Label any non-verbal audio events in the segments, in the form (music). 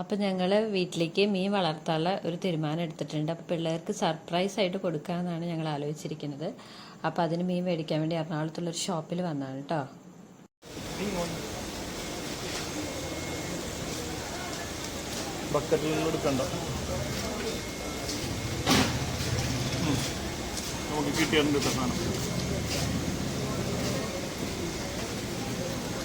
അപ്പം ഞങ്ങൾ വീട്ടിലേക്ക് മീൻ വളർത്താനുള്ള ഒരു തീരുമാനം എടുത്തിട്ടുണ്ട്. അപ്പോൾ പിള്ളേർക്ക് സർപ്രൈസ് ആയിട്ട് കൊടുക്കാമെന്നാണ് ഞങ്ങൾ ആലോചിച്ചിരിക്കുന്നത്. അപ്പോൾ അതിന് മീൻ മേടിക്കാൻ വേണ്ടി എറണാകുളത്തുള്ള ഒരു ഷോപ്പിൽ വന്നാണ് കേട്ടോ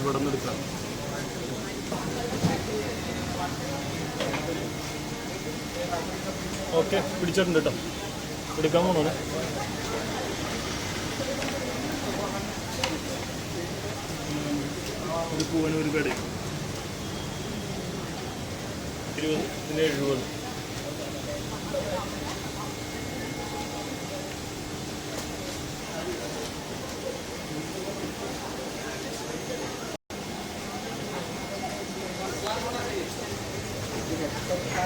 ഇവിടെ നിന്ന് എടുക്കാം. ഓക്കെ പിടിച്ചിട്ടുണ്ട് കേട്ടോ. എടുക്കാൻ പോണോ ഒരു പൂവന് ഒരു കടയും. ഇരുപത് പിന്നെ എഴുപത്.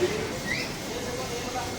നിന്ന് കൊടുത്താൽ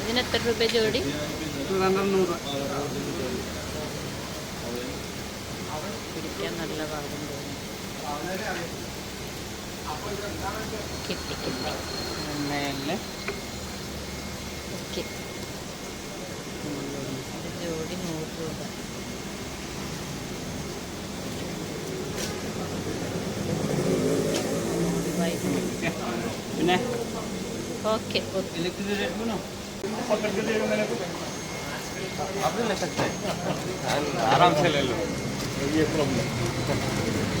ഇതിന് എത്ര രൂപ ജോഡി? പിടിക്കാൻ നല്ല പാകം തോന്നി. കിട്ടി കിട്ടി മേലെ ഓക്കെ ഒരു ജോഡി നൂറ് രൂപ പിന്നെ ഓക്കെ इलेक्ट्रिक रेट बोलो आप ले सकते हैं आराम से ले लो ये प्रॉब्लम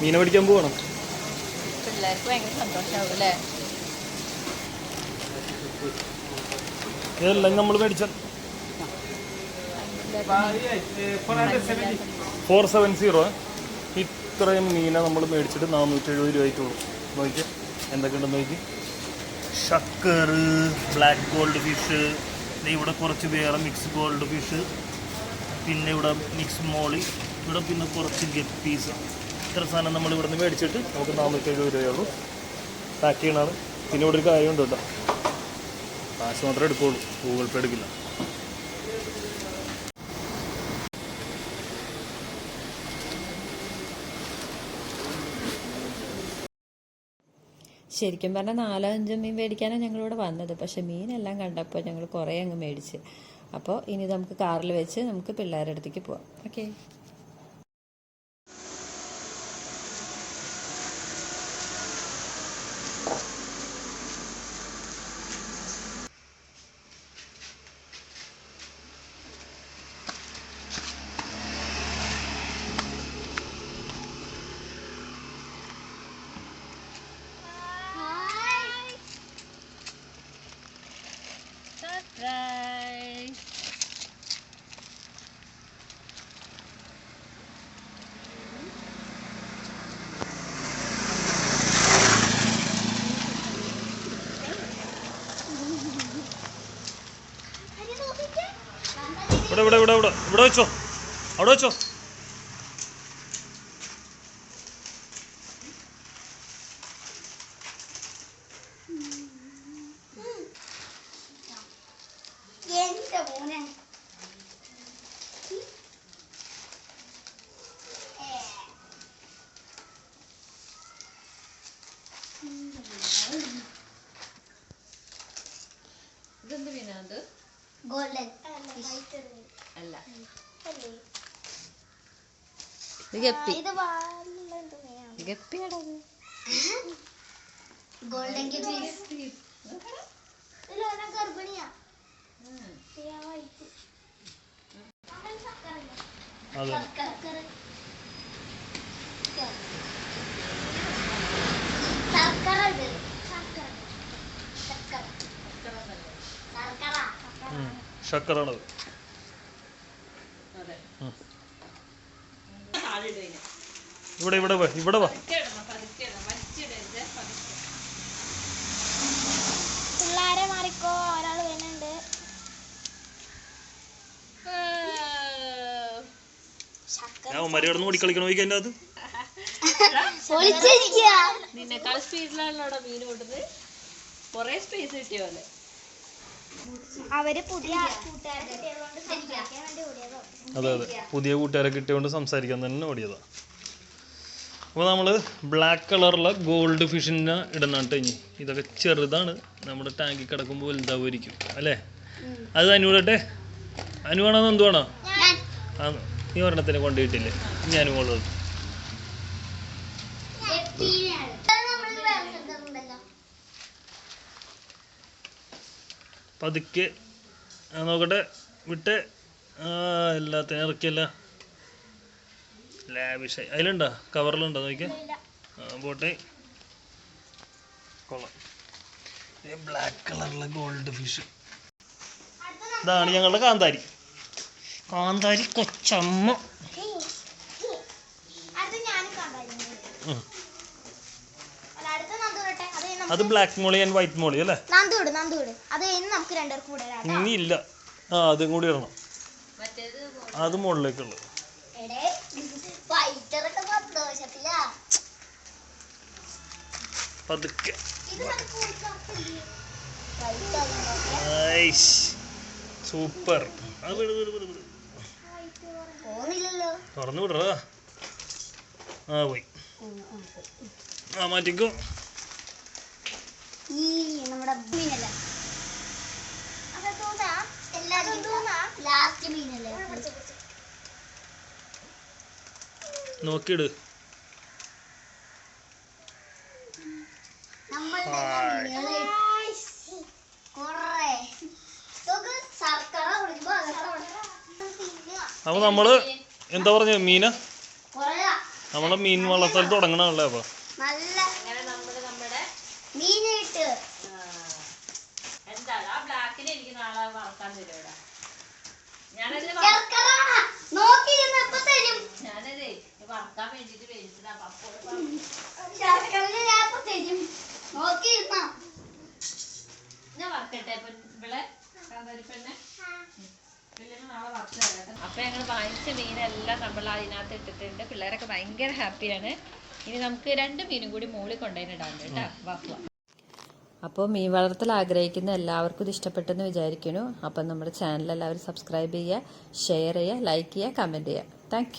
മീനെ പിടിക്കാൻ പോകണം പിള്ളേർക്ക് ഭയങ്കര സന്തോഷമാവും അല്ലേ ഇതെല്ലാം നമ്മൾ മേടിച്ച ഫോർ സെവൻ സീറോ ഇത്രയും മീനെ നമ്മൾ മേടിച്ചിട്ട് നാനൂറ്റി എഴുപത് രൂപയ്ക്കുള്ളൂ നോക്കി എന്തൊക്കെയുണ്ടെന്ന് നോക്കി ഷക്കർ ബ്ലാക്ക് ഗോൾഡ് ഫിഷ് ഇവിടെ കുറച്ച് വേറെ മിക്സ് ഗോൾഡ് ഫിഷ് പിന്നെ ഇവിടെ മിക്സ് മോളി ഇവിടെ പിന്നെ കുറച്ച് ഗപ്പീസ് ഇത്ര സാധനം നമ്മൾ ഇവിടെ നിന്ന് മേടിച്ചിട്ട് നമുക്ക് എഴുപത് രൂപയുള്ളൂ. പാക്ക് ചെയ്യണതാണ്. പിന്നെ ഇവിടെ ഒരു കാര്യമുണ്ട് കേട്ടോ. കാശ് മാത്രമേ എടുക്കുകയുള്ളൂ ഗൂഗിൾ പേ എടുക്കില്ല. ശരിക്കും പറഞ്ഞാൽ നാലോ അഞ്ചോ മീൻ മേടിക്കാനാണ് ഞങ്ങളിവിടെ വന്നത്. പക്ഷെ മീനെല്ലാം കണ്ടപ്പോൾ ഞങ്ങൾ കുറേ അങ്ങ് മേടിച്ച്. അപ്പോൾ ഇനി നമുക്ക് കാറിൽ വെച്ച് നമുക്ക് പിള്ളേരുടെ അടുത്തേക്ക് പോവാം. Okay guys. ഇവിടെ ഇവിടെ ഇവിടെ ഇവിടെ. ഇവിടെ വെച്ചോ. അവിടെ വെച്ചോ. ഗോൾഡൻ അല്ല. ഇത് ഗപ്പി. ഗപ്പിയാടാ ഗോൾഡൻ ഗപ്പി. ഗർഭിണിയാ. ശർക്കര ഇത് ശർക്കര ശർക്കര ശർക്കര താഴെ ഇവിടെ ഇവിടെ വാ ഇവിടെ വാ. പിള്ളേരെ മാറിക്കോ ഒരാൾ വരുന്നുണ്ട്. ഞാൻ അത് (laughs) നിന്നെക്കാൾ സ്പീഡിലാണല്ലോ മീൻ കൊണ്ടത് കൊറേ സ്പേസ് കിട്ടിയ പോലെ അവർ പുതിയ കൂട്ടുകാരെ കിട്ടിയതുകൊണ്ട് സംസാരിക്കാൻ വേണ്ടി ഓടിയതോ. അതെ അതെ. പുതിയ കൂട്ടുകാരെ കിട്ടിയോണ്ട് സംസാരിക്കാൻ തന്നെ ഓടിയതാ. അപ്പോൾ നമ്മൾ ബ്ലാക്ക് കളറുള്ള ഗോൾഡ് ഫിഷിനെ ഇടുന്നുണ്ട് ഇനി? ഇതൊക്കെ ചെറുതാണ്. നമ്മുടെ ടാങ്കിൽ കിടക്കുമ്പോൾ വലുതാവുമായിരിക്കും. അല്ലേ? അത് അനുവിടട്ടെ അനുവാണോ എന്തുവാണോ? ആ നീ ഒരെണ്ണത്തിനെ കൊണ്ടുപോയിട്ടില്ലേ? ഇനി അനുവുള്ളത് നമ്മൾ വേറെ സ്ഥലത്തുണ്ടല്ലോ പതുക്കെ നോക്കട്ടെ വിട്ട് എല്ലാത്തിനും ഇറക്കിയല്ല ലാവിഷായി അതിലുണ്ടോ? കവറിലുണ്ടോ? നോക്കിയാ പോട്ടെ. കൊള്ളാം. ബ്ലാക്ക് കളറിലെ ഗോൾഡ് ഫിഷ് ഇതാണ് ഞങ്ങളുടെ കാന്താരി. കാന്താരി കൊച്ചമ്മ. അത് black molly and white molly അല്ലേ? നന്ദൂട് നന്ദൂട് അത് ഇനി നമുക്ക് രണ്ടുപേർക്കും കൂടെ ഇടാം കേട്ടോ. ഇനി ഇല്ല ആ അതും കൂടി ഇടണം. മറ്റേത് അത് മുകളിലേക്കുള്ളത്. എടേ ഫൈറ്ററൊക്കെ സന്തോഷത്തിലാ. പതുക്കെ. ഇത് ഐഷ് സൂപ്പർ അത് വിട് വിട് വിട് വിട്. പോകുന്നില്ലല്ലോ തുറന്നു വിടറാ. ആ പോയി. ആ മാറ്റിക്കോ. ഈ നമ്മുടെ മീനല്ലേ? ലാസ്റ്റ് മീനല്ലേ? നോക്കിയിട്. അപ്പോൾ നമ്മൾ എന്താ പറഞ്ഞ മീന? നമ്മൾ നമ്മളെ മീൻ വളർത്തൽ തുടങ്ങണല്ലേ അപ്പോൾ നല്ല അങ്ങനെ നമ്മൾ നമ്മുടെ എന്താണ് ആ. ഞാനത് ഞാനതേ വേണ്ടിട്ട് മേടിച്ചതാ ഞാൻ വറക്കട്ടെ ഇവിടെ കാന്താരിപ്പെണ്ണെ തരാം അപ്പൊ ഞങ്ങൾ വാങ്ങിച്ച മീനെല്ലാം നമ്മൾ അതിനകത്ത് ഇട്ടിട്ടുണ്ട്. പിള്ളേരൊക്കെ ഭയങ്കര ഹാപ്പിയാണ് ഇനി നമുക്ക് രണ്ട് മീനും കൂടി മുകളിൽ കൊണ്ടുപോയിടാണ്ട് കേട്ടോ. വാക്കുക അപ്പോൾ മീൻ വളർത്തൽ ആഗ്രഹിക്കുന്ന എല്ലാവർക്കും ഇത് ഇഷ്ടപ്പെട്ടെന്ന് വിചാരിക്കുന്നു. അപ്പം നമ്മുടെ ചാനൽ എല്ലാവരും സബ്സ്ക്രൈബ് ചെയ്യുക ഷെയർ ചെയ്യുക ലൈക്ക് ചെയ്യുക കമന്റ് ചെയ്യുക. താങ്ക്